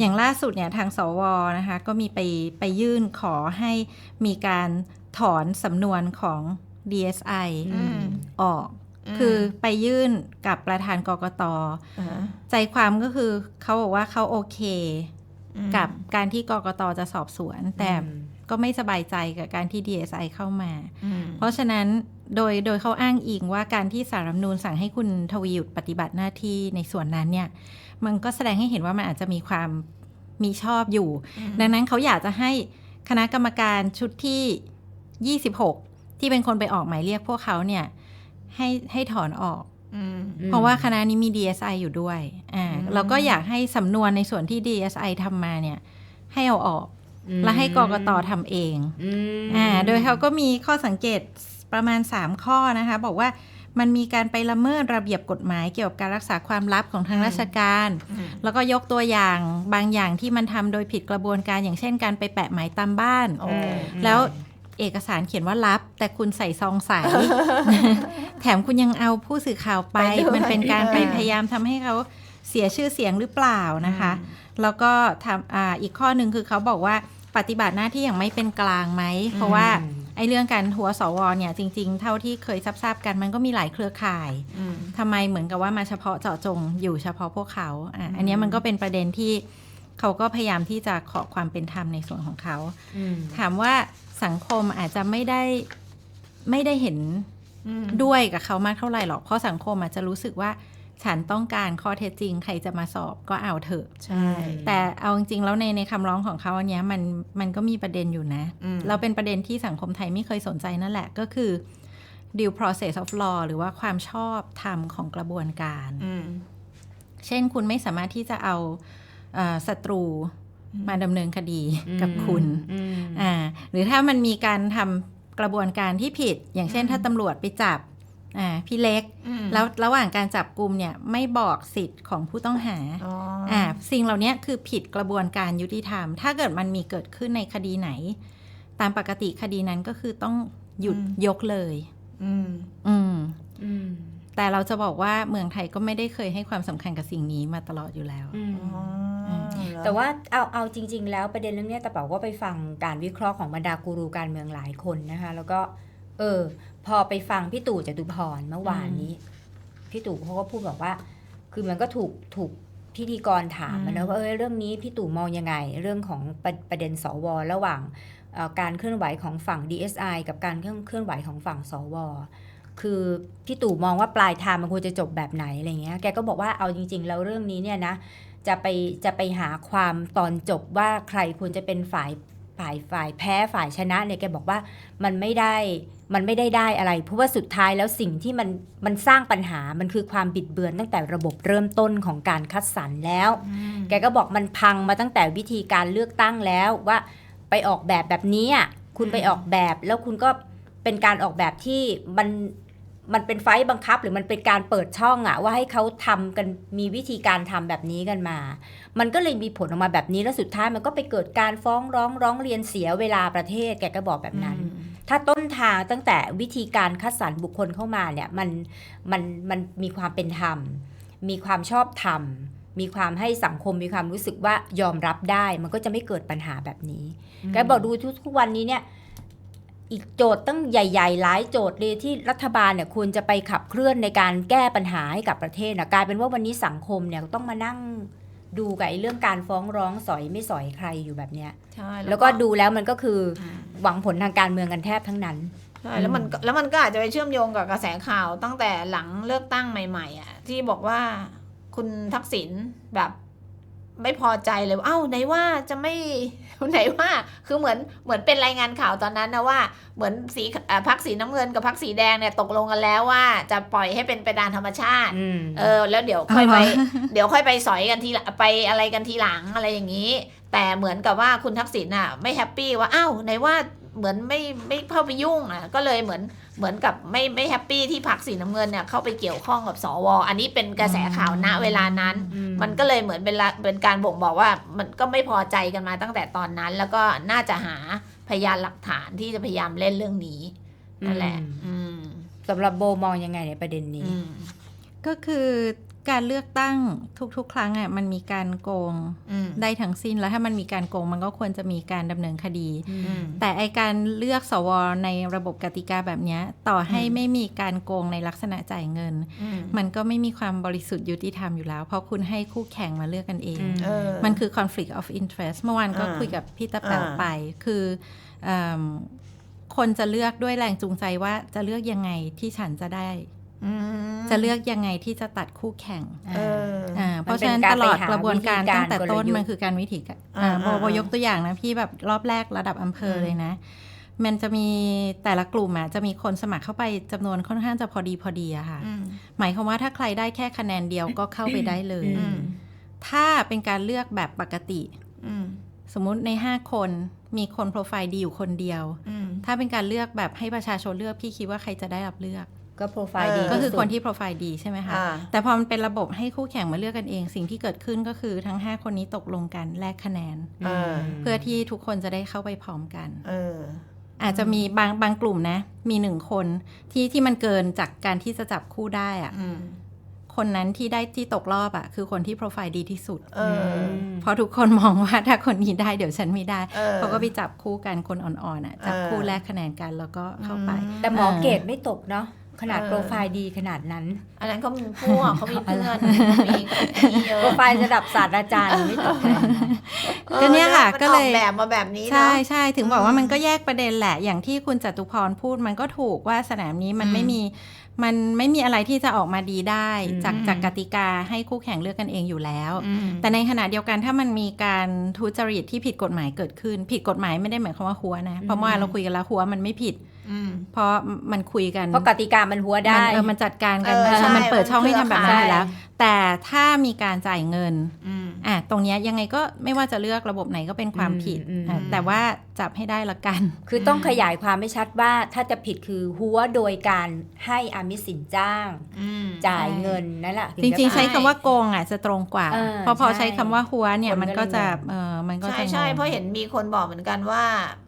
อย่างล่าสุดเนี่ยทางสวนะคะก็มีไปไปยื่นขอให้มีการถอนสำนวนของ DSI อืมออก คือไปยื่นกับประธานกกตอ่าใจความก็คือเขาบอกว่าเขาโอเคอืมกับการที่กกตจะสอบสวน แต่ ก็ไม่สบายใจกับการที่ DSI เข้ามาอืมเพราะฉะนั้นโดยโดยเขาอ้างอิงว่าการที่สารรัฐธรรมนูญสั่งให้คุณทวีหยุดปฏิบัติหน้าที่ในส่วนนั้นเนี่ย มันก็แสดงให้เห็นว่ามันอาจจะมีความมีชอบอยู่ ดังนั้นเขาอยากจะให้คณะกรรมการชุดที่ 26 ที่เป็นคนไปออกหมายเรียกพวกเขาเนี่ยให้ให้ถอนออกอืมเพราะว่าคณะนี้มี DSI อยู่ด้วย อ่าอืมเราก็อยากให้สำนวนในส่วนที่ DSI ทำมาเนี่ย ให้เอาออก และให้กกตทำเองอ่าโดยเขาก็มีข้อสังเกตประมาณ 3 ข้อนะคะ บอกว่ามันมีการไปละเมิดระเบียบกฎหมายเกี่ยวกับการรักษาความลับของทางราชการอืมแล้วก็ยกตัวอย่างบางอย่างที่มันทำโดยผิดกระบวนการอย่างเช่นการไปแปะหมายตามบ้านโอ้แล้วเอกสารเขียนว่ารับ แต่คุณใส่ซองใส แถมคุณยังเอาผู้สื่อข่าวไปไปด้วยมันเป็นการไปเออพยายามทำให้เขา เสียชื่อเสียงหรือเปล่านะคะ แล้วก็ทำอ่าอีกข้อหนึ่งคือเขาบอกว่าปฏิบัติหน้าที่อย่างไม่เป็นกลางไหม เพราะว่าไอ้เรื่องการหัวสวเนี่ยจริง ๆ เท่าที่เคยทราบๆกันมันก็มีหลายเครือข่ายอืมทำไมเหมือนกับว่ามาเฉพาะเจาะจงอยู่เฉพาะพวกเขาอะอันเนี้ยมันก็เป็นประเด็นที่เขาก็พยายามที่จะขอความเป็นธรรมในส่วนของเขาถามว่าสังคมอาจจะไม่ได้ไม่ได้เห็นอืมด้วยกับเขามากเท่าไหร่หรอกเพราะสังคมอาจจะรู้สึกว่า ฉันต้องการข้อเท็จจริง ใครจะมาสอบก็เอาเถอะใช่ แต่เอาจริงๆแล้วในในคำร้องของเขาอันเนี้ยมันมันก็มีประเด็นอยู่นะอืมเราเป็นประเด็นที่สังคมไทยไม่เคยสนใจนั่นแหละก็คือ due process of law หรือว่าความชอบธรรมของกระบวนการอืมเช่นคุณไม่สามารถที่จะเอาเอ่อศัตรูมาดำเนินคดีกับคุณอ่าหรือถ้ามันมีการทำกระบวนการที่ผิด อย่างเช่นถ้าตำรวจไปจับ อ่าพี่เล็กอืมแล้วระหว่างการจับกลุ่มเนี่ยไม่บอกสิทธิ์ของผู้ต้องหาอ๋ออ่าสิ่งเหล่านี้คือผิดกระบวนการยุติธรรม ถ้าเกิดมันมีเกิดขึ้นในคดีไหน ตามปกติคดีนั้นก็คือต้องหยุดยกเลย อืมอืมแต่เราจะบอกว่าเมืองไทยก็ไม่ได้เคยให้ความสำคัญกับสิ่งนี้มาตลอดอยู่แล้วอ๋อเหรอแต่ว่าเอาเอาจริง ๆ แล้วประเด็นเรื่องเนี้ยแต่เป๋าก็ไปฟังการวิเคราะห์ของบรรดากูรูการเมืองหลายคนนะคะ แล้วก็ เออ พอไปฟังพี่ตู่จตุพรเมื่อวานนี้ พี่ตู่เขาก็พูดบอกว่า คือมันก็ถูกถูกพิธีกรถามอะนะว่าเออเรื่องนี้พี่ตู่มองยังไง เรื่องของประประเด็นสวระหว่างเอ่อการเคลื่อนไหวของฝั่ง DSI กับการเคลื่อนเคลื่อนไหวของฝั่งสวคือพี่ตู่มองว่าปลายทางมันควรจะจบแบบไหนอะไรเงี้ย แกก็บอกว่าเอาจริง ๆ แล้วเรื่องนี้เนี่ยนะ จะไปจะไปหาความตอนจบว่าใครควรจะเป็นฝ่าย ฝ่ายฝ่ายแพ้ฝ่ายชนะเนี่ยแกบอกว่ามันไม่ได้มันไม่ได้ได้อะไร เพราะว่าสุดท้ายแล้วสิ่งที่มันมันสร้างปัญหามันคือความบิดเบือนตั้งแต่ระบบเริ่มต้นของการคัดสรรแล้ว แกก็บอกมันพังมาตั้งแต่วิธีการเลือกตั้งแล้วว่าไปออกแบบแบบนี้อะคุณไปออกแบบแล้วคุณก็เป็นการออกแบบที่มัน มันเป็นไฟต์บังคับหรือมันเป็นการเปิดช่องอะว่าให้เขาทำกันมีวิธีการทำแบบนี้กันมา มันก็เลยมีผลออกมาแบบนี้แล้วสุดท้ายมันก็ไปเกิดการฟ้องร้องร้องเรียนเสียเวลาประเทศแกก็บอกแบบนั้น ถ้าต้นทางตั้งแต่วิธีการคัดสรรบุคคลเข้ามาเนี่ยมันมันมันมีความเป็นธรรม มีความชอบธรรม มีความให้สังคมมีความรู้สึกว่ายอมรับได้ มันก็จะไม่เกิดปัญหาแบบนี้แกบอกดูทุกทุกวันนี้เนี่ย อีกโจทย์ตั้งใหญ่ ๆ หลายโจทย์เลยที่รัฐบาลเนี่ยควรจะไปขับเคลื่อนในการแก้ปัญหาให้กับประเทศนะกลายเป็นว่าวันนี้สังคมเนี่ยต้องมานั่งดูกับไอ้เรื่องการฟ้องร้องสอยไม่สอยใครอยู่แบบเนี้ยใช่แล้วก็ดูแล้วมันก็คืออืมหวังผลทางการเมืองกันแทบทั้งนั้นใช่แล้วมันก็แล้วมันก็อาจจะไปเชื่อมโยงกับกระแสข่าวตั้งแต่หลังเลือกตั้งใหม่ๆอะที่บอกว่าคุณทักษิณแบบไม่พอใจเลยว่าเอ้าไหนว่าจะไม่ ไหนว่าคือเหมือนเหมือนเป็นรายงานข่าวตอนนั้นนะว่าเหมือนสีอ่าพักสีน้ำเงินกับพักสีแดงเนี่ยตกลงกันแล้วว่าจะปล่อยให้เป็นไปตามธรรมชาติอืมเออแล้วเดี๋ยวค่อยไปอ๋อเหรอเดี๋ยวค่อยไปสอยกันทีหลังไปอะไรกันทีหลังอะไรอย่างนี้ แต่เหมือนกับว่าคุณทักษิณอะไม่แฮปปี้ว่าอ้าวไหนว่า เหมือนไม่ไม่เข้าไปยุ่งอะก็เลยเหมือนเหมือนกับไม่ไม่แฮปปี้ที่พักสีน้ำเงินเนี่ยเข้าไปเกี่ยวข้องกับสวอันนี้เป็นกระแสข่าวณเวลานั้น มันก็เลยเหมือนเป็นละเป็นการบ่งบอกว่ามันก็ไม่พอใจกันมาตั้งแต่ตอนนั้น แล้วก็น่าจะหาพยานหลักฐานที่จะพยายามเล่นเรื่องนี้นั่นแหละอืมสำหรับโบมองยังไงในประเด็นนี้อืมก็คือ การเลือกตั้งทุกๆ ครั้งอะมันมีการโกงอืมได้ทั้งสิ้นแล้วถ้ามันมีการโกงมันก็ควรจะมีการดำเนินคดีอืมแต่ไอการเลือกสวในระบบกติกาแบบเนี้ยต่อให้อืมไม่มีการโกงในลักษณะจ่ายเงินอืมมันก็ไม่มีความบริสุทธิ์ยุติธรรมอยู่แล้ว เพราะคุณให้คู่แข่งมาเลือกกันเองอืมเออมันคือ conflict of interest เมื่อวานก็อ่าคุยกับพี่ตะแป๋วอ่าไปคือเอมคนจะเลือกด้วยแรงจูงใจว่าจะเลือกยังไงที่ฉันจะได้อืม จะเลือกยังไงที่จะตัดคู่แข่งเอออ่าเพราะฉะนั้นมันเป็นตลอดการไปหากระบวนการวิธีการตั้งแต่ต้นกลยุทธ์มันคือการวิธีการอ่าอ่าโบอ่าโบยกตัวอย่างนะพี่แบบรอบแรกระดับอำเภออมเลยนะ มันจะมีแต่ละกลุ่มอะจะมีคนสมัครเข้าไปจำนวนค่อนข้างจะพอดีพอดีอะค่ะอืมหมายความว่าถ้าใครได้แค่คะแนนเดียวก็เข้าไปได้เลยอือืมถ้าเป็นการเลือกแบบปกติอืมสมมุติใน5คนมีคนโปรไฟล์ดีอยู่คนเดียวอืมถ้าเป็นการเลือกแบบให้ประชาชนเลือกพี่คิดว่าใครจะได้รับเลือก ก็โปรไฟล์ดีเออก็คือสุดคนที่โปรไฟล์ดีใช่ไหมคะอ่าแต่พอมันเป็นระบบให้คู่แข่งมาเลือกกันเอง สิ่งที่เกิดขึ้นก็คือทั้ง 5 คนนี้ตกลงกันแลกคะแนนเออเพื่อที่ทุกคนจะได้เข้าไปพร้อมกันเอออาจจะมีบางบางกลุ่มนะ มีหนึ่งคนที่ที่มันเกินจากการที่จะจับคู่ได้อะอืมคนนั้นที่ได้ที่ตกรอบอะคือคนที่โปรไฟล์ดีที่สุดเออเพราะทุกคนมองว่าถ้าคนนี้ได้เดี๋ยวฉันไม่ได้เออเขาก็ไปจับคู่กันคนอ่อนๆอะจับเออคู่แลกคะแนนกันแล้วก็เข้าไปอืมแต่หมอเกรดไม่ตกเนาะ ขนาดเออ โปรไฟล์ดีขนาดนั้น อันนั้นเขามีพวกเขามีเพื่อนมีมีเยอะโปรไฟล์ระดับศาสตราจารย์ยังไม่ตกเลยนะออก็เนี่ยค่ะมันก็เลยออแบบมาแบบนี้ใช่เนาะใช่ถึงบอกว่าอืมมันก็แยกประเด็นแหละ อย่างที่คุณจตุพรพูดมันก็ถูกว่าสนามนี้มันอืมไม่มีมันไม่มีอะไรที่จะออกมาดีได้ อืม จากจากกติกาให้คู่แข่งเลือกกันเองอยู่แล้ว อืม แต่ในขณะเดียวกันถ้ามันมีการทุจริตที่ผิดกฎหมายเกิดขึ้น ผิดกฎหมายไม่ได้หมายความว่าหัวนะ เพราะเมื่อวานเราคุยกันแล้วหัวมันไม่ผิดอืม เพราะมันคุยกันเพราะกติกามันหัวได้ มันเออมันจัดการกันเออเออใช่มันเปิดช่องให้ทำแบบนั้นอยู่แล้วใช่แต่ถ้ามีการจ่ายเงินอืมอะตรงเนี้ยยังไงก็ไม่ว่าจะเลือกระบบไหนก็เป็นความผิดอืมอะอืมแต่ว่าจับให้ได้ละกัน คือต้องขยายความไม่ชัดว่าถ้าจะผิดคือหัวโดยการให้อามิสสินจ้างอืมจ่ายเงินนั่นแหละจริงๆจะใช้ผิดคำว่าโกงอะจะตรงกว่าเออเพราะพอใช่ใช้คำว่าหัวเนี่ยคนก็มันก็จะเลยงงเออมันก็ใช่จะงงใช่เพราะเห็นมีคนบอกเหมือนกันว่าอ่าเนื้อ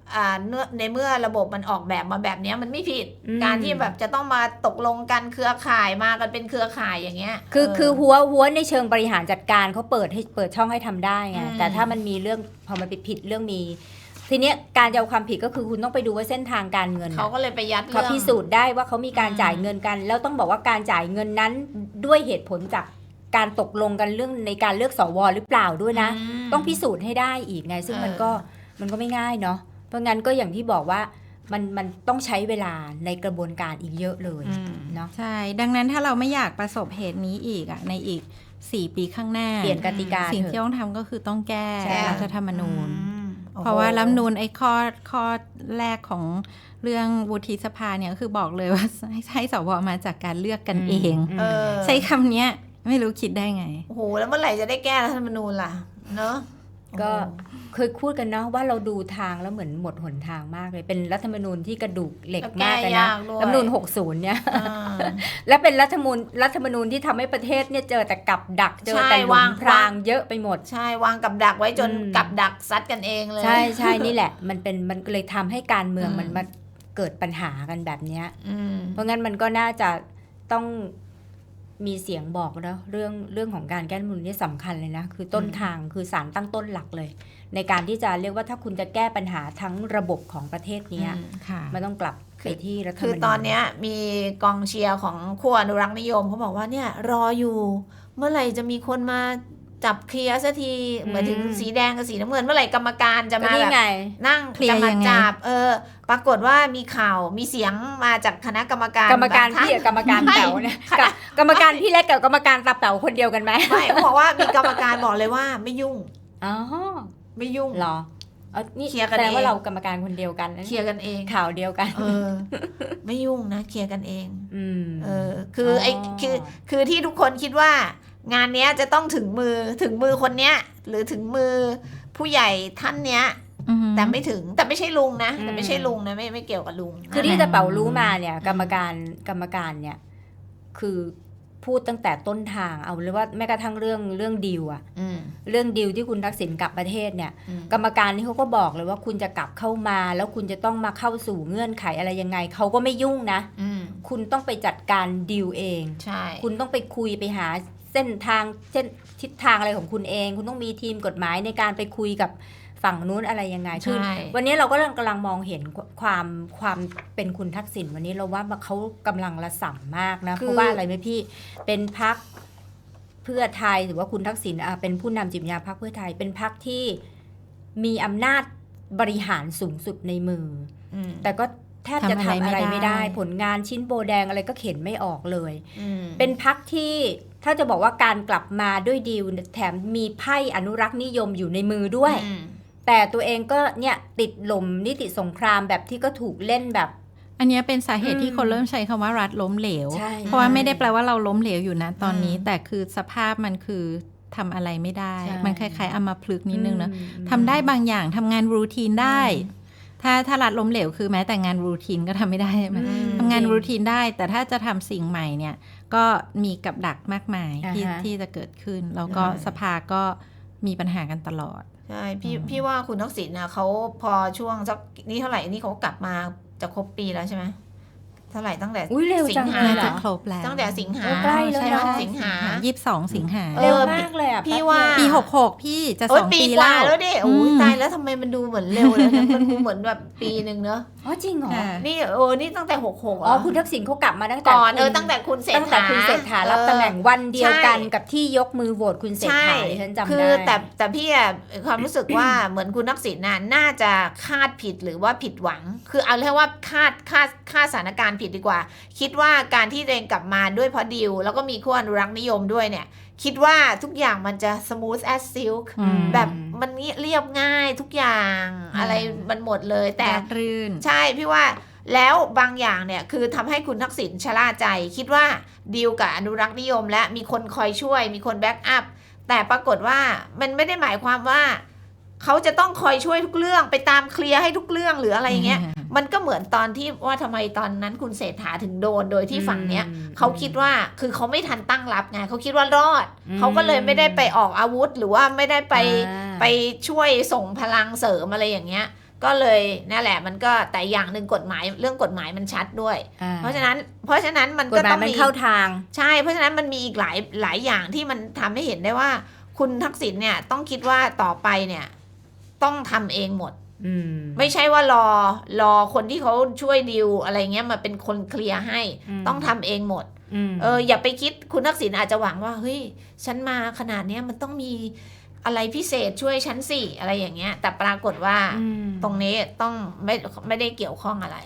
ในเมื่อระบบมันออกแบบมาแบบเนี้ยมันไม่ผิดอืมการที่แบบจะต้องมาตกลงกันเครือข่ายมากันเป็นเครือข่ายอย่างเงี้ย คือเคือหัวหัวในเชิงบริหารจัดการเขาเปิดให้เปิดช่องให้ทำได้ไงอืมแต่ถ้ามันมีเรื่องพอมันไปผิดเรื่องมีทีเนี้ยการจะเอาความผิดก็คือคุณต้องไปดูว่าเส้นทางการเงินน่ะเขาก็เลยไปยัดเขาเรื่องพิสูจน์ได้ว่าเขามีการอืมจ่ายเงินกัน แล้วต้องบอกว่าการจ่ายเงินนั้นด้วยเหตุผลจากการตกลงกันเรื่องในการเลือกสวหรือเปล่าด้วยนะมต้องพิสูจน์ให้ได้อีกไง ซึ่งเออมันก็มันก็ไม่ง่ายเนาะเพ ราะงั้นก็อย่างที่บอกว่ามันมันต้องใช้เวลาในกระบวนการอีกเยอะเลยอืมเนาะใช่ดังนั้นถ้าเราไม่อยากประสบเหตุนี้อีกอะในอีก 4 ปีข้างหน้า เปลี่ยนกติกาสิ่งเถที่อะต้องทำก็คือต้องแก้ใช่รัฐธรรมนูญอืมโอ้โหเพราะว่ารัฐธรรมนูญไอ้ข้อข้อแรกของเรื่องวุฒิสภาเนี่ยก็คือบอกเลยว่าให้ให้สวมาจากการเลือกกันเองมเออใช้คำเนี้ยไม่รู้คิดได้ไงโอ้โหแล้วเมื่อไหร่จะได้แก้รัฐธรรมนูญล่ะเนอะ ก็โอ้โหเคยพูดกันเนาะว่าเราดูทางแล้วเหมือนหมดหนทางมากเลย เป็นรัฐธรรมนูญที่กระดูกเหล็กแล้วมากแก้เลยนะยากด้วยรัฐธรรมนูญ60 เนี่ยอ่าและเป็นรัฐธรรมนูญรัฐธรรมนูญที่ทำให้ประเทศเนี่ยเจอแต่กับดักเจอแต่ใช่หลุวามงพรางเยอะไปหมดใช่วางกับดักไว้จนอืมกับดักซัดกันเองเลย ใช่ใช่นี่แหละ มันเป็นมันก็เลยทำให้การเมืองอืมมันมาเกิดปัญหากันแบบเนี้ยอืมเพราะงั้นมันก็น่าจะต้อง มีเสียงบอกนะเรื่องเรื่องของการแก้รัฐธรรมนูญนี่สำคัญเลยนะ คือต้นอืมทางคือสารตั้งต้นหลักเลย ในการที่จะเรียกว่าถ้าคุณจะแก้ปัญหาทั้งระบบของประเทศเนี้ยอืมค่ะมันต้องกลับไปที่รัฐธรรมคือนูญตอนเนี้ยมีกองเชียร์ของขั้วอนุรักษ์นิยมเขาบอกว่าเนี่ยรออยู่ เมื่อไหร่จะมีคนมา จับเคลียร์สักทีเหมือนถึงสีแดงกับสีน้ำเงินเมื่อไหร่กรรมการจะก็มานี่แบบไงนั่งเคลียร์จะมายังไงจับเออ ปรากฏว่ามีข่าวมีเสียงมาจากคณะกรรมการกรรมการบงท่นพี่กับกรรมการไม่เต๋าเนี่ยกับกรรมการพี่เล็กกับกรรมการตาเต๋าคนเดียวกันไหมไม่เขาบอกว่ามีกรรมการบอกเลยว่าไม่ยุ่งอ๋อไม่ยุ่งเหรอเอานี่เคลียร์กันแสดงว่าเองเรากรรมการคนเดียวกันนะเคลียร์กันเองข่าวเดียวกัน เออ ไม่ยุ่งนะเคลียร์กันเอง อืมเออ คือออไอ้คือคือที่ทุกคนคิดว่า งานเนี้ยจะต้องถึงมือถึงมือคนเนี้ย หรือถึงมือผู้ใหญ่ท่านเนี้ย อือหือ แต่ไม่ถึงแต่ไม่ใช่ลุงนะ แต่ไม่ใช่ลุงนะไม่ไม่เกี่ยวกับลุงคือนั่นที่แหละจะเป่ารู้มาเนี่ย กรรมการกรรมการเนี่ย คือพูดตั้งแต่ต้นทางเอาเลยว่าแม้กระทั่งเรื่องเรื่องดีลอะอืมเรื่องดีลที่คุณทักษิณกลับประเทศเนี่ย อืมกรรมการนี่เขาก็บอกเลยว่าคุณจะกลับเข้ามา แล้วคุณจะต้องมาเข้าสู่เงื่อนไขอะไรยังไงเขาก็ไม่ยุ่งนะ อืมคุณต้องไปจัดการดีลเอง ใช่ คุณต้องไปคุยไปหา เส้นทางเส้นทิศทางอะไรของคุณเอง คุณต้องมีทีมกฎหมายในการไปคุยกับฝั่งนู้นอะไรยังไงคือใช่วันนี้เราก็กำลังมองเห็นความความเป็นคุณทักษิณวันนี้เราว่าเขากำลังระส่ำมากนะคือเพราะว่าอะไรไหมพี่เป็นพักเพื่อไทยหรือว่าคุณทักษิณอะเป็นผู้นำจิตวิญญาณพักเพื่อไทยเป็นพักที่มีอำนาจบริหารสูงสุดในมืออืมแต่ก็แทบจะทำอะไรทำอะไรไม่ไม่ได้ได้ ผลงานชิ้นโบแดงอะไรก็เข็นไม่ออกเลยอืมเป็นพักที่ ถ้าจะบอกว่าการกลับมาด้วยดีลแถมมีไพ่อนุรักษ์นิยมอยู่ในมือด้วยอืมแต่ตัวเองก็เนี่ยติดหล่มนิติสงครามแบบที่ก็ถูกเล่นแบบอันเนี้ยเป็นสาเหตุอืมที่คนเริ่มใช้คำว่ารัฐล้มเหลวใช่เพราะว่าไม่ได้แปลว่าเราล้มเหลวอยู่นะตอนนี้อืมแต่คือสภาพมันคือทำอะไรไม่ได้ใช่มันคล้ายๆเอามาพลึกนิดนึงนะอืมทำได้บางอย่างทำงานรูทีนได้ ถ้าถ้ารัฐล้มเหลวคือแม้แต่งานรูทีนก็ทำไม่ได้ใช่ไหมอืมทำงานรูทีนได้ แต่ถ้าจะทำสิ่งใหม่เนี่ย ก็มีกับดักมากมายที่อ่าฮะที่จะเกิดขึ้น แล้วก็ใช่สภาก็มีปัญหากันตลอดใช่พี่อืมพี่ว่าคุณทักษิณนะเขาพอช่วงสักนี่เท่าไหร่นี่เขากลับมาจะครบปีแล้วใช่ไหมเท่าไหร่ตั้งแต่อุ้ยเร็วสิจังงหาเลยน่าเหรจะอครบแล้วตั้งแต่สิงหาโอ้ใกล้แล้วใช่เนไหมอะสิงหายี่สิบสองสิงหาเออเร็วมากเลยอะพี่แป๊บว่าเดียปีหกหกพี่จะโอ้สยองปีปีกว่าแล้วแล้วดิโอ้ยอืมตายแล้วทำไมมันดูเหมือนเร็วเลยนะมันดูเหมือนแบบปีหนึ่งเนอะอ๋อจริงเหรอค่ะนี่เออนี่ตั้งแต่หกหกอ๋อคุณทักษิณเขากลับมาตั้งแต่ก่อนเออคุณตั้งแต่คุณเศรษฐาตั้งแต่คุณเศรษฐารับตำแหน่งวันเดียวกันใช่กับที่ยกมือโหวตคุณเศรษใช่ฐาดิฉันจำได้คือแต่แต่พี่อะความรู้สึกว่าเหมือนคุณนักษิณน่ะน่าจะคาดผิดหรือว่าผิดหวัง คือเอาเรียกว่าคาดคาดคาดสถานการณ์ผิดดีกว่า คิดว่าการที่ตัวเองกลับมาด้วยเพราะดิว แล้วก็มีขั้วอนุรักษ์นิยมด้วยเนี่ย คิดว่าทุกอย่างมันจะ smooth as silk อืมแบบมันเรียบง่ายทุกอย่างอืมอะไรมันหมดเลยแต่ราบรื่น ใช่พี่ว่าแล้วบางอย่างเนี่ยคือทำให้คุณทักษิณชะล่าใจ คิดว่าดีลกับอนุรักษ์นิยม และมีคนคอยช่วย มีคนแบ็กอัพแต่ปรากฏว่ามันไม่ได้หมายความว่า เขาจะต้องคอยช่วยทุกเรื่องไปตามเคลียร์ให้ทุกเรื่องหรืออะไรอย่างเงี้ยอื มมันก็เหมือนตอนที่ว่าทำไมตอนนั้นคุณเศรษฐาถึงโดนโดยที่ฝั่งเนี้ยอืมเขาคิดว่าคือเขาไม่ทันตั้งรับไงเขาคิดว่ารอดอืมเขาก็เลยไม่ได้ไปออกอาวุธ หรือว่าไม่ได้ไปอ่าไปช่วยส่งพลังเสริมอะไรอย่างเงี้ย ก็เลยนั่นแหละมันก็แต่อย่างหนึ่งกฎหมายเรื่องกฎหมายมันชัดด้วยอ่เพราะฉะนั้นเพราะฉะนั้นมันกก็ฎหมาต้อยงมันมีเข้าทางใช่ เพราะฉะนั้นมันมีอีกหลายหลายอย่างที่มันทำให้เห็นได้ว่า คุณทักษิณเนี่ยต้องคิดว่าต่อไปเนี่ยต้องทำเองหมดอืม ไม่ใช่ว่ารอรอคนที่เขาช่วยดิวอะไรเงี้ยมาเป็นคนเคลียร์ให้อืมต้องทำเองหมดมเอออย่าไปคิดคุณทักษิณอาจจะหวังว่าเฮ้ยฉันมาขนาดเนี้ยมันต้องมีอะไรพิเศษช่วยฉันสิอะไรอย่างเงี้ย แต่ปรากฏว่าอืมตรงนี้ต้องไม่ไม่ได้เกี่ยวข้องอะไร